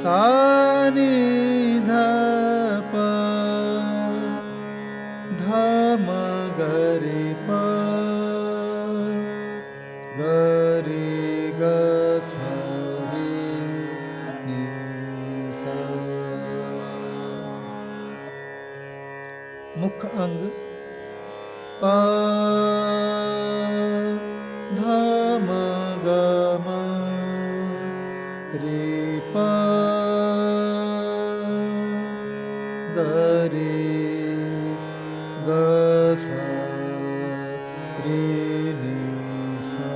सी धम गरे परे गरे मुख अङ्ग प ध ग sa trini sa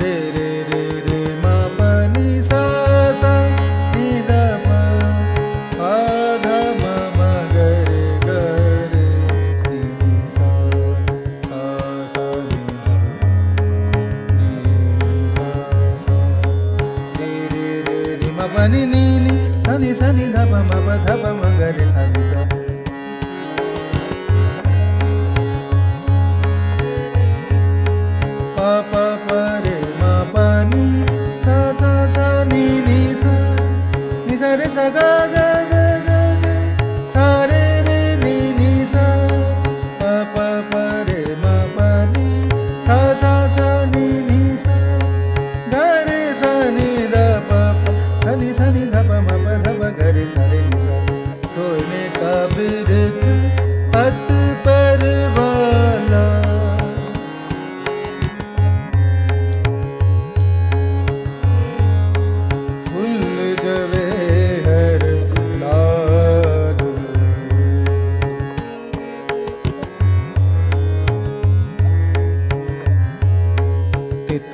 re re re re ma sa sa ni ma ma ma ni sa sa sa ni ni ni sa sa re re re re ma ni sani sani dhapa mapa dhapa mangare sani sani Sa sa sa ni ni sa ni sa re sa ga ga.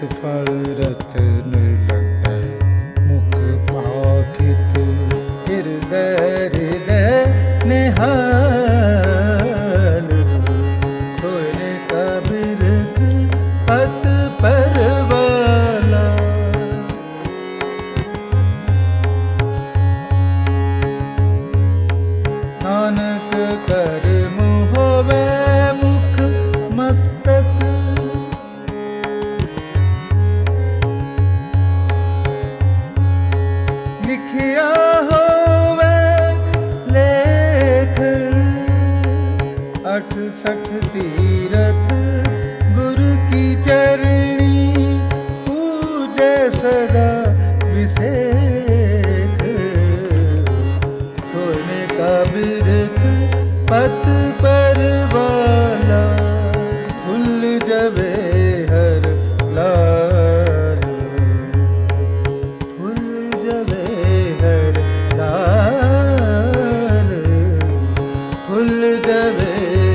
ਤਿਤ ਲਿਖਿਆ ਹੋਵੇ ਲੇਖ 68 ਤੀਰਥ ਗੁਰ ਕੀ ਚਰਣੀ ਪੂਜੇ ਸਦਾ ਵਿਸੇ রে